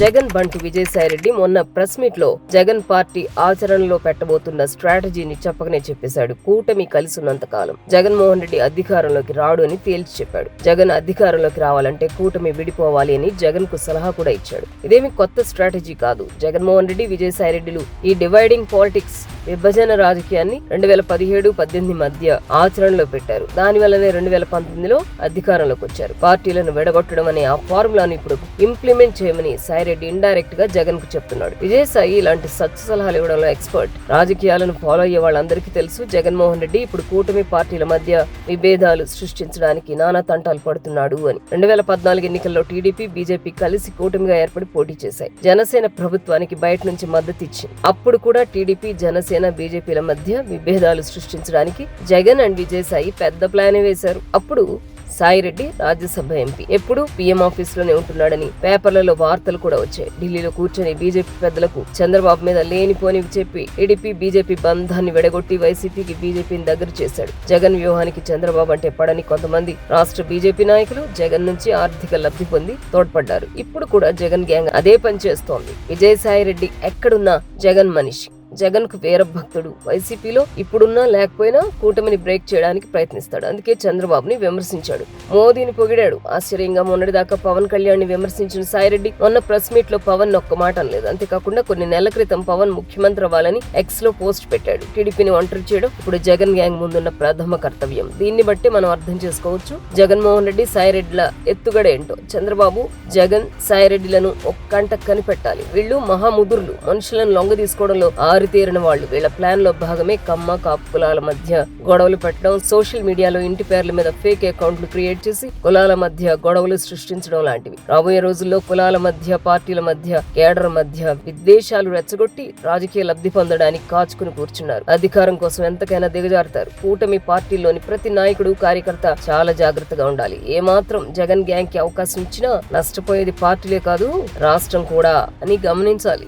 జగన్ బంటి విజయసాయిరెడ్డి మొన్న ప్రెస్ మీట్లో జగన్ పార్టీ ఆచరణలో పెట్టబోతున్న స్ట్రాటజీని చెప్పకనే చెప్పేశాడు. కూటమి కలిసి కాలం జగన్మోహన్ రెడ్డి అధికారంలోకి రాడు అని తేల్చి చెప్పాడు. జగన్ అధికారంలోకి రావాలంటే కూటమి విడిపోవాలి అని జగన్కు సలహా కూడా ఇచ్చాడు. ఇదేమి కొత్త స్ట్రాటజీ కాదు. జగన్మోహన్ రెడ్డి విజయసాయిరెడ్డిలు ఈ డివైడింగ్ పాలిటిక్స్ విభజన రాజకీయాన్ని రెండు వేల పదిహేడు పద్దెనిమిది మధ్య ఆచరణలో పెట్టారు. దాని వల్లనే రెండు వేల పంతొమ్మిదిలో అధికారంలోకి వచ్చారు. పార్టీలను విడగొట్టడం అనే ఆ ఫార్ములాను ఇప్పుడు ఇంప్లిమెంట్ చేయమని సాయిరెడ్డి ఇండైరెక్ట్గా జగన్కు చెప్తున్నాడు విజయసాయి ఇలాంటి సత్య సలహాలు ఇవ్వడంలో ఎక్స్పర్ట్. రాజకీయాలను ఫాలో అయ్యే వాళ్ళందరికీ తెలుసు జగన్మోహన్ రెడ్డి ఇప్పుడు కూటమి పార్టీల మధ్య విభేదాలు సృష్టించడానికి నానా తంటాలు పడుతున్నాడు అని. రెండు వేల పద్నాలుగు ఎన్నికల్లో టీడీపీ బీజేపీ కలిసి కూటమిగా ఏర్పడి పోటీ చేశాయి. జనసేన ప్రభుత్వానికి బయట నుంచి మద్దతు ఇచ్చింది. అప్పుడు కూడా టీడీపీ జనసేన బీజేపీల మధ్య విభేదాలు సృష్టించడానికి జగన్ అండ్ విజయసాయి పెద్ద ప్లాన్ వేశారు. అప్పుడు సాయిరెడ్డి రాజ్యసభ ఎంపీ. ఎప్పుడు పీఎం ఆఫీస్లోనే ఉంటున్నాడని పేపర్లలో వార్తలు కూడా వచ్చాయి. ఢిల్లీలో కూర్చొని బీజేపీ పెద్దలకు చంద్రబాబు మీద లేనిపోనివి చెప్పి టీడీపీ బీజేపీ బంధాన్ని వెడగొట్టి వైసీపీకి బీజేపీని దగ్గర చేశాడు. జగన్ వ్యూహానికి చంద్రబాబు అంటే పడని కొంతమంది రాష్ట్ర బీజేపీ నాయకులు జగన్ నుంచి ఆర్థిక లబ్ధి పొంది తోడ్పడ్డారు. ఇప్పుడు కూడా జగన్ గ్యాంగ్ అదే పని చేస్తోంది. విజయసాయి రెడ్డి ఎక్కడున్నా జగన్ మనిషి. జగన్కు భక్తుడు వైసీపీలో ఇప్పుడున్నా లేకపోయినా కూటమిని బ్రేక్ చేయడానికి ప్రయత్నిస్తాడు. అందుకే చంద్రబాబుని విమర్శించాడు. మోదీని పొగిడాడు. ఆశ్చర్యంగా మొన్నటిదాకా పవన్ కళ్యాణ్ని విమర్శించిన సాయిరెడ్డి మొన్న ప్రెస్ మీట్లో పవన్ ఒక్క మాట అనలేదు. అంతేకాకుండా కొన్ని నెలల క్రితం పవన్ ముఖ్యమంత్రి అవ్వాలని ఎక్స్లో పోస్ట్ పెట్టాడు. టీడీపీని ఒంటరి చేయడం ఇప్పుడు జగన్ గ్యాంగ్ ముందున్న ప్రథమ కర్తవ్యం. దీన్ని బట్టి మనం అర్థం చేసుకోవచ్చు జగన్మోహన్ రెడ్డి సాయిరెడ్డిల ఎత్తుగడ ఏంటో. చంద్రబాబు జగన్ సాయిరెడ్డిలను ఒక్కంట కనిపెట్టాలి. వీళ్ళు మహాముదురులు. మనుషులను లొంగ తీసుకోవడంలో ఆరితేరిన వాళ్ళు. వీళ్ళ ప్లాన్లో భాగమే కమ్మ కాపు కులాల మధ్య గొడవలు పెట్టడం సోషల్ మీడియాలో ఇంటి పేర్ల మీద ఫేక్ అకౌంట్లు క్రియేట్ చేసి కులాల మధ్య గొడవలు సృష్టించడం లాంటివి. రాబోయే రోజుల్లో కులాల మధ్య పార్టీల మధ్య కేడర్ మధ్య విద్వేషాలు రెచ్చగొట్టి రాజకీయ లబ్ధి పొందడానికి కాచుకుని కూర్చున్నారు. అధికారం కోసం ఎంతకైనా దిగజారుతారు. కూటమి పార్టీలోని ప్రతి నాయకుడు కార్యకర్త చాలా జాగ్రత్తగా ఉండాలి. ఏమాత్రం జగన్ గ్యాంగ్కి అవకాశం ఇచ్చినా నష్టపోయేది పార్టీలే కాదు రాష్ట్రం కూడా అని గమనించాలి.